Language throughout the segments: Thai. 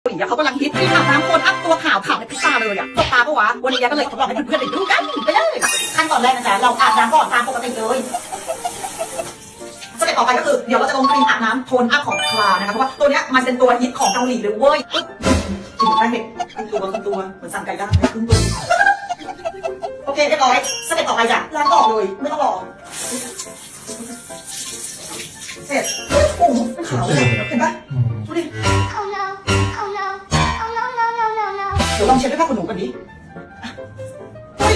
เกาหลีอะเขากำลังฮิตที่อาบน้ำคนอัพตัวขาวขาวในพริบตาเลยอะตบตาปะวะ วันนี้ยาก็เลยทดลองให้เพื่อนๆได้ดูกันไปเลยขั้นตอนแรกนะจ๊ะเราอาบน้ำก่อนตามปกติเลยสเต็ปต่อไปก็คือ เดี๋ยวเราจะลงครีมอาบน้ำโทนอัพของคลานะคะเพราะว่าตัวเนี้ยมันเป็นตัวฮิตของเกาหลีเลยเว้ยปึ๊บกินแป้งเด็กครึ่งตัวครึ่งตัวเหมือนสั่งไก่ย่างครึ่งตัวโอเคเรียบร้อยสเต็ปต่อไปจ้ะล้างออกเลยไม่ต้องรอเสร็จโอ้โหขาวเลยเห็นปะดูดิ ดี๋ยวลองเช็ดด้วยผ้าขนหนูกันดิเฮ้ย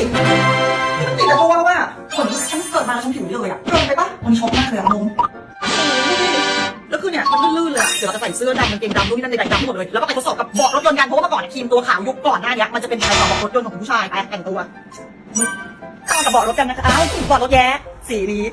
นี่มันติดแต่ตัวแล้วว่าขนฉันเกิดมาแล้วฉันผิวเลยอะเกินไปปะมันช็อกมากเลยอะงงแล้วคือเนี่ยมันลื่นๆเลยอะเดี๋ยวเราจะใส่เสื้อดำกางเกงดำนู่นนั่นในใดดำทั้งหมดเลย แล้วก็ไปทดสอบกับเบาะรถยนต์กันเพราะว่าเมื่อก่อนเนี่ยครีมตัวขาวยุคก่อนหน้าเนี้ยมันจะเป็นอะไรต่อเบาะรถยนต์ของผู้ชายไปแต่งตัวเข้ากับเบาะรถกันนะคะอ้าวเบาะรถแย้สีนี้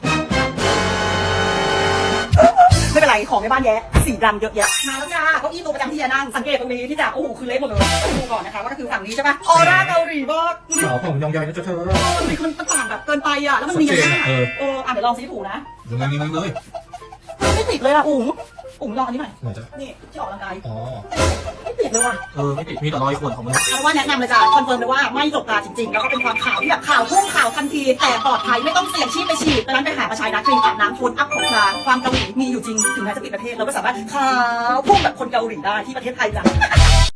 ของในบ้านแย้สีดำเยอะแยะมาแล้วจ้าเก้าอี้ตัวประจำที่แย้นั่งสังเกตตรงนี้ที่จะโอ้โหคือเละหมดเลยดูก่อนนะคะว่าก็คือฝั่งนี้ใช่ปะออร่าเกาหลีมากดูดิสาวผมยองยอยนะเจ้าเธอเออมันมันต่างแบบเกินไปอะแล้วมันมีชัดเยเจอะนมากเออเอออะเดี๋ยวลองซีถูนะยังไงยังไงเลยไม่ติดเลยอะอุ๋งอุ๋งลองอันนี้หน่อยเหมือนจะนี่ที่ออกกำลังกายอ๋อไม่ติดเลยว่ะเออไม่ติดมีแต่รอยข่วนของมันเอาว่าแนะนำเลยจ้ะคอนเฟิร์มเลยว่าไม่จบตาจริงๆแล้วก็เป็นความขาวที่แบบขาวพุ่งขาวทันทีแต่ปลอดภัยไม่ต้องเสี่ยงชีพไปฉีดดังนั้นไปหาประชายนะครีมอาบน้ำโทนอัพ จริงถึงแม้จะปิดประเทศเราก็สามารถขาวพุ่งแบบคนเกาหลีได้ที่ประเทศไทยจ้ะ